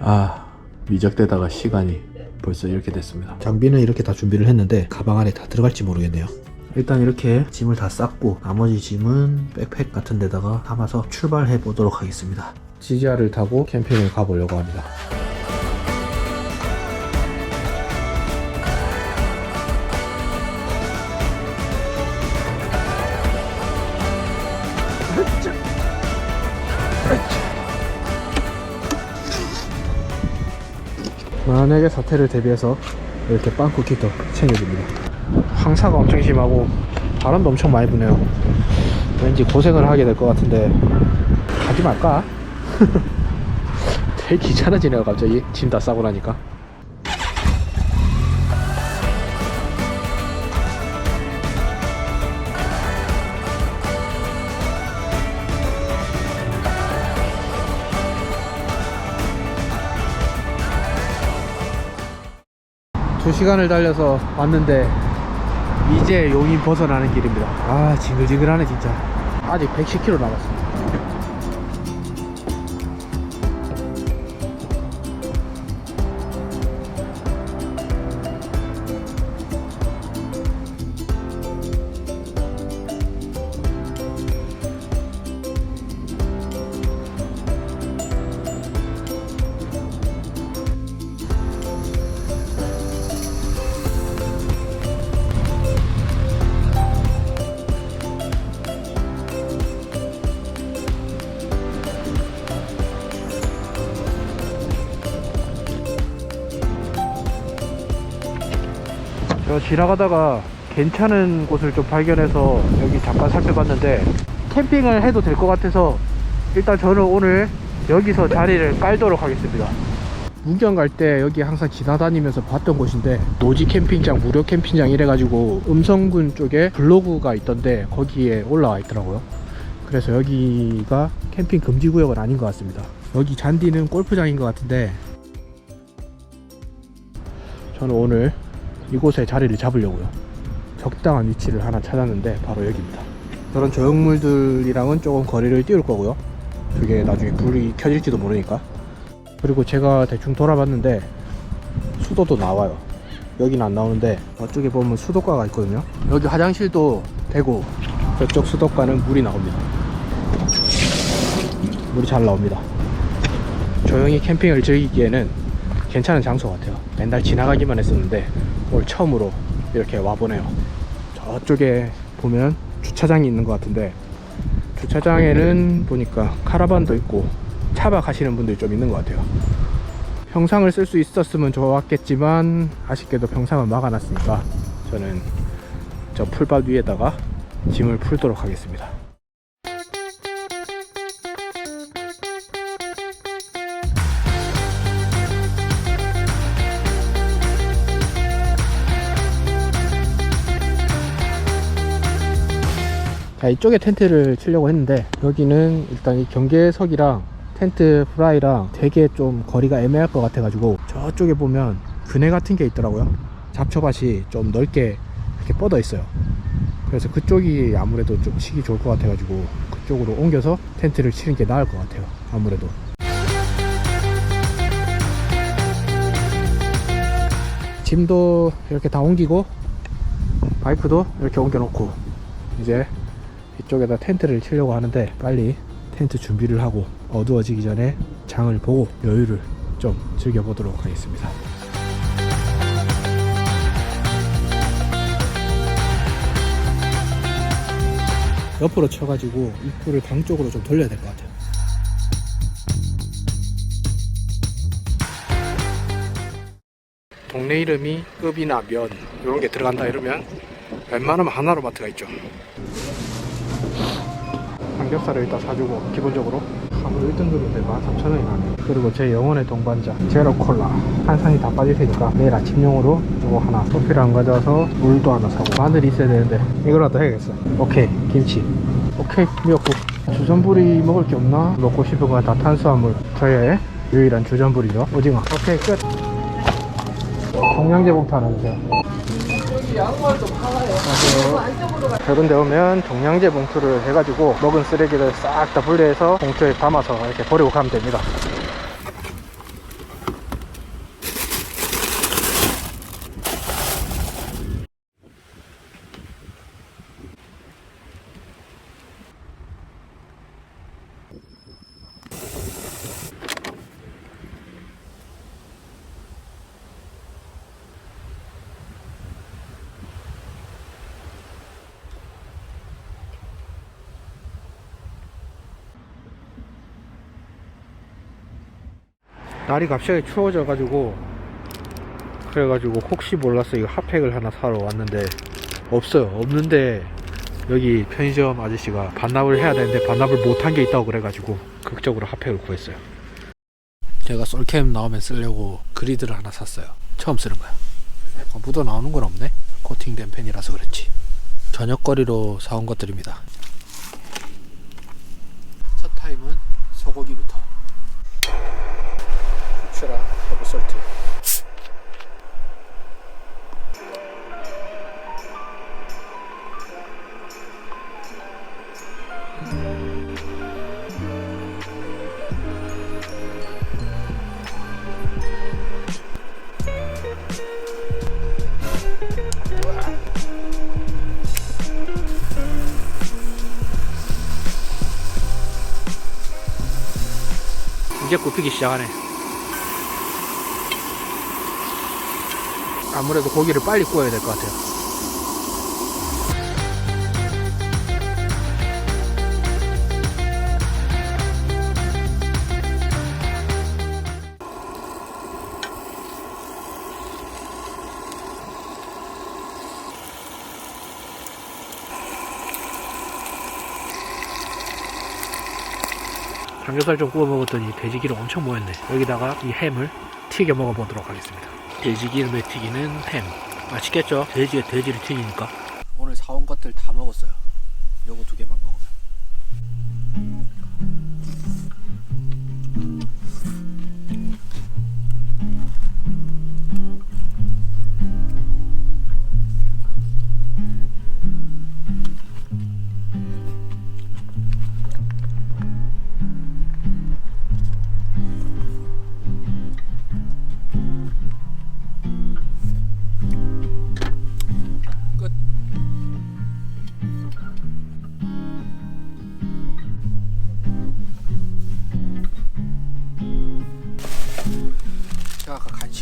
아 미적대다가 시간이 벌써 이렇게 됐습니다 장비는 이렇게 다 준비를 했는데 가방 안에 다 들어갈지 모르겠네요. 일단 이렇게 짐을 다 쌌고 나머지 짐은 백팩 같은 데다가 담아서 출발해 보도록 하겠습니다. GGR을 타고 캠핑을 가보려고 합니다. 만약에 사태를 대비해서 이렇게 빵쿠키도 챙겨줍니다. 황사가 엄청 심하고 바람도 엄청 많이 부네요. 왠지 고생을 하게 될 것 같은데 가지 말까? 되게 귀찮아지네요 갑자기 짐 다 싸고 나니까. 두 시간을 달려서 왔는데 이제 용인 벗어나는 길입니다. 아 징글징글하네 진짜. 아직 110km 남았습니다. 저 지나가다가 괜찮은 곳을 좀 발견해서 여기 잠깐 살펴봤는데 캠핑을 해도 될 것 같아서 일단 저는 오늘 여기서 자리를 깔도록 하겠습니다. 문경 갈 때 여기 항상 지나다니면서 봤던 곳인데 노지 캠핑장 무료 캠핑장 이래가지고 음성군 쪽에 블로그가 있던데 거기에 올라와 있더라고요. 그래서 여기가 캠핑 금지 구역은 아닌 것 같습니다. 여기 잔디는 골프장인 것 같은데 저는 오늘 이곳에 자리를 잡으려고요. 적당한 위치를 하나 찾았는데 바로 여기입니다. 저런 조형물들이랑은 조금 거리를 띄울 거고요. 그게 나중에 불이 켜질지도 모르니까. 그리고 제가 대충 돌아봤는데 수도도 나와요. 여기는 안 나오는데 저쪽에 보면 수도가가 있거든요. 여기 화장실도 되고 저쪽 수도가는 물이 나옵니다. 물이 잘 나옵니다. 조용히 캠핑을 즐기기에는 괜찮은 장소 같아요. 맨날 지나가기만 했었는데 오늘 처음으로 이렇게 와보네요. 저쪽에 보면 주차장이 있는 것 같은데 주차장에는 보니까 카라반도 있고 차박 하시는 분들이 좀 있는 것 같아요. 평상을 쓸 수 있었으면 좋았겠지만 아쉽게도 평상은 막아놨으니까 저는 저 풀밭 위에다가 짐을 풀도록 하겠습니다. 자 이쪽에 텐트를 치려고 했는데 여기는 일단 이 경계석이랑 텐트 프라이랑 되게 좀 거리가 애매할 것 같아 가지고 저쪽에 보면 그네 같은 게 있더라고요. 잡초밭이 좀 넓게 이렇게 뻗어 있어요. 그래서 그쪽이 아무래도 좀 치기 좋을 것 같아 가지고 그쪽으로 옮겨서 텐트를 치는 게 나을 것 같아요 아무래도. 짐도 이렇게 다 옮기고 바이크도 이렇게 옮겨 놓고 이제 이쪽에다 텐트를 치려고 하는데 빨리 텐트 준비를 하고 어두워지기 전에 장을 보고 여유를 좀 즐겨보도록 하겠습니다. 옆으로 쳐가지고 입구를 강 쪽으로 좀 돌려야 될 것 같아요. 동네 이름이 급이나 면 이런 게 들어간다 이러면 웬만하면 하나로 마트가 있죠. 삼겹살을 일단 사주고 기본적으로 하루 1등급인데 13,000원이 나네. 그리고 제 영혼의 동반자 제로 콜라. 탄산이 다 빠질 테니까 내일 아침용으로 이거 하나 커피를 안 가져와서 물도 하나 사고. 마늘이 있어야 되는데 이거라도 해야겠어. 오케이 김치. 오케이 미역국. 주전부리 먹을 게 없나? 먹고 싶은 건 다 탄수화물. 저의 유일한 주전부리죠. 오징어. 오케이 끝. 동양제 봉투 하나 주세요 이런 데 오면 동양제 봉투를 해가지고 먹은 쓰레기를 싹 다 분리해서 봉투에 담아서 이렇게 버리고 가면 됩니다 날이 갑자기 추워져가지고 그래가지고 혹시 몰라서 이거 핫팩을 하나 사러 왔는데 없어요. 없는데 여기 편의점 아저씨가 반납을 해야 되는데 반납을 못한 게 있다고 그래가지고 극적으로 핫팩을 구했어요. 제가 솔캠 나오면 쓰려고 그리드를 하나 샀어요. 처음 쓰는 거야. 어, 묻어 나오는 건 없네. 코팅된 펜이라서 그렇지. 저녁거리로 사온 것들입니다. 첫 타임은 소고기부터 후추랑 솔트. 이제 굽히기 시작하네 아무래도 고기를 빨리 구워야 될 것 같아요 삼겹살 좀 구워 먹었더니 돼지기름 엄청 모였네. 여기다가 이 햄을 튀겨 먹어보도록 하겠습니다. 돼지 기름에 튀기는 햄. 맛있겠죠? 돼지에 돼지를 튀기니까. 오늘 사온 것들 다 먹었어요.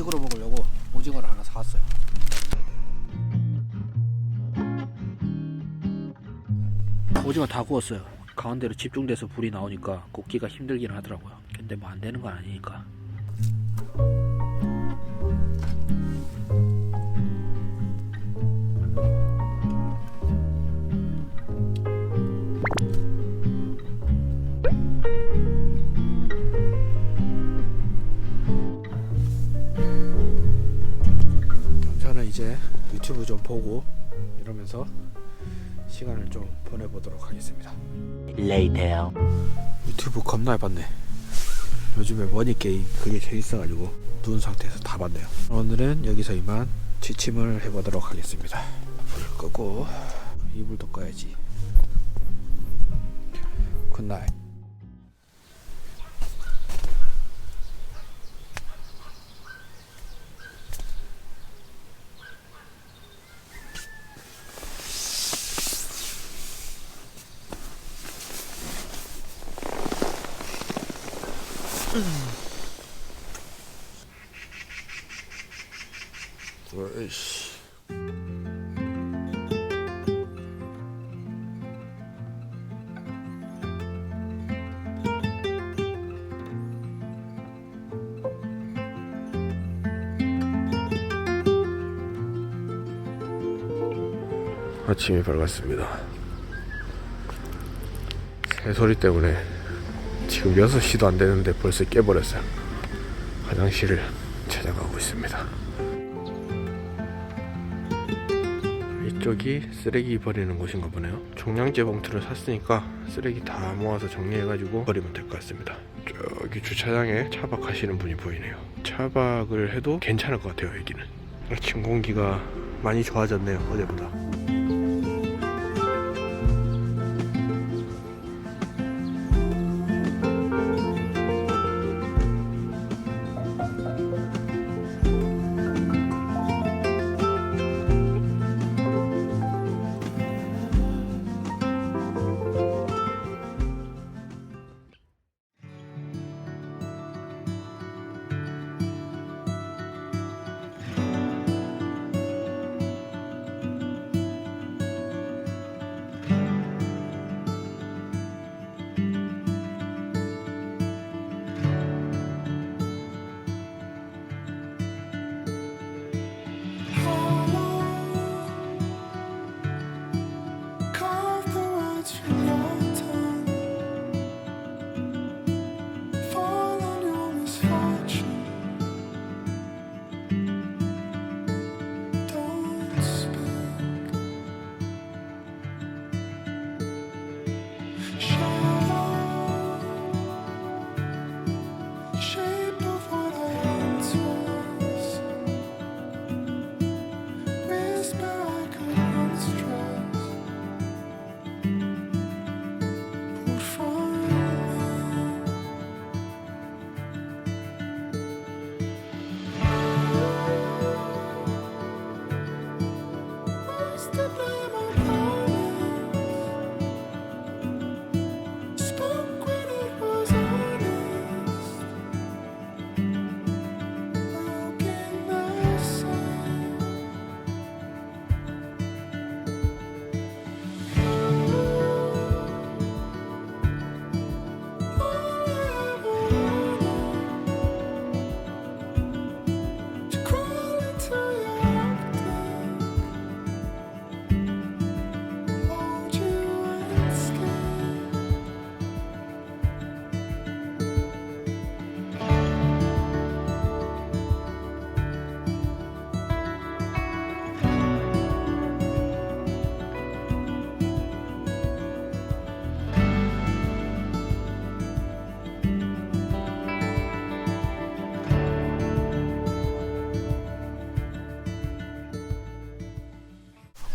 간식으로 먹으려고 오징어를 하나 사왔어요. 오징어 다 구웠어요. 가운데로 집중돼서 불이 나오니까 굽기가 힘들긴 하더라고요. 근데 뭐 안 되는 건 아니니까. 유튜브 좀 보고 이러면서 시간을 좀 보내보도록 하겠습니다. Later. 유튜브 겁나 봤네. 요즘에 머니 게임 그게 재밌어가지고 누운 상태에서 다 봤네요. 오늘은 여기서 이만 취침을 해보도록 하겠습니다. 불 끄고 이불도 꺼야지. 굿나잇. 아침이 밝았습니다. 새소리 때문에 지금 6시도 안 되는데 벌써 깨버렸어요. 화장실을 찾아가고 있습니다. 이쪽이 쓰레기 버리는 곳인가 보네요. 종량제 봉투를 샀으니까 쓰레기 다 모아서 정리해가지고 버리면 될 것 같습니다. 저기 주차장에 차박하시는 분이 보이네요. 차박을 해도 괜찮을 것 같아요, 여기는. 아침 공기가 많이 좋아졌네요, 어제보다.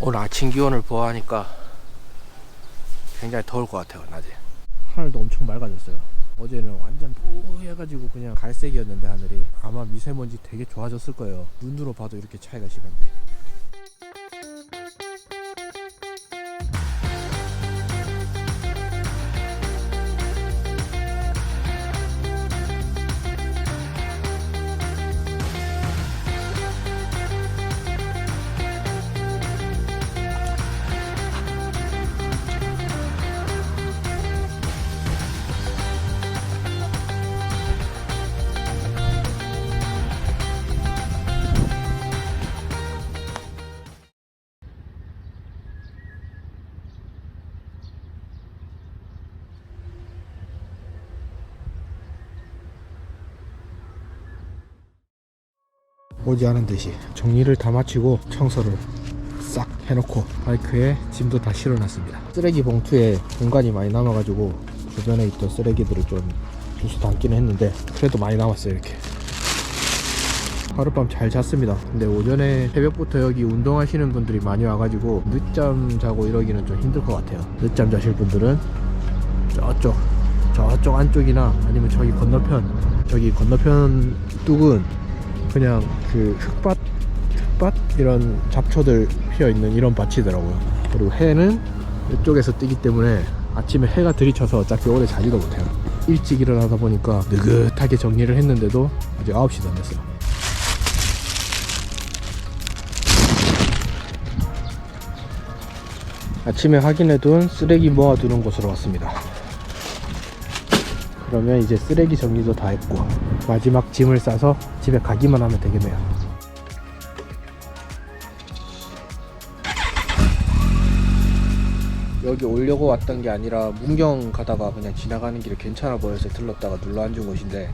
오늘 아침 기온을 보아하니까 굉장히 더울 것 같아요 낮에. 하늘도 엄청 맑아졌어요. 어제는 완전 뿌해가지고 그냥 갈색이었는데 하늘이. 아마 미세먼지 되게 좋아졌을 거예요. 눈으로 봐도 이렇게 차이가 심한데 오지 않은 듯이 정리를 다 마치고 청소를 싹 해놓고 바이크에 짐도 다 실어놨습니다. 쓰레기 봉투에 공간이 많이 남아가지고 주변에 있던 쓰레기들을 좀 주워 담기는 했는데 그래도 많이 남았어요 이렇게. 하룻밤 잘 잤습니다. 근데 오전에 새벽부터 여기 운동하시는 분들이 많이 와가지고 늦잠 자고 이러기는 좀 힘들 것 같아요. 늦잠 자실 분들은 저쪽 저쪽 안쪽이나 아니면 저기 건너편 저기 건너편 뚝은 그냥 그 흙밭 흙밭 이런 잡초들 피어 있는 이런 밭이더라고요. 그리고 해는 이쪽에서 뜨기 때문에 아침에 해가 들이쳐서 어차피 오래 자지도 못해요. 일찍 일어나다 보니까 느긋하게 정리를 했는데도 아직 9시도 안 됐어요. 아침에 확인해둔 쓰레기 모아두는 곳으로 왔습니다 그러면 이제 쓰레기 정리도 다 했고 마지막 짐을 싸서 집에 가기만 하면 되겠네요. 여기 오려고 왔던 게 아니라 문경 가다가 그냥 지나가는 길에 괜찮아 보여서 들렀다가 눌러 앉은 곳인데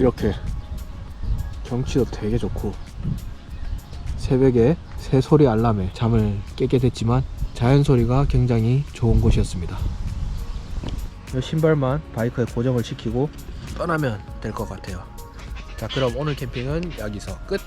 이렇게 경치도 되게 좋고 새벽에 새소리 알람에 잠을 깨게 됐지만 자연 소리가 굉장히 좋은 곳이었습니다 이 신발만 바이크에 고정을 시키고 떠나면 될 것 같아요. 자 그럼 오늘 캠핑은 여기서 끝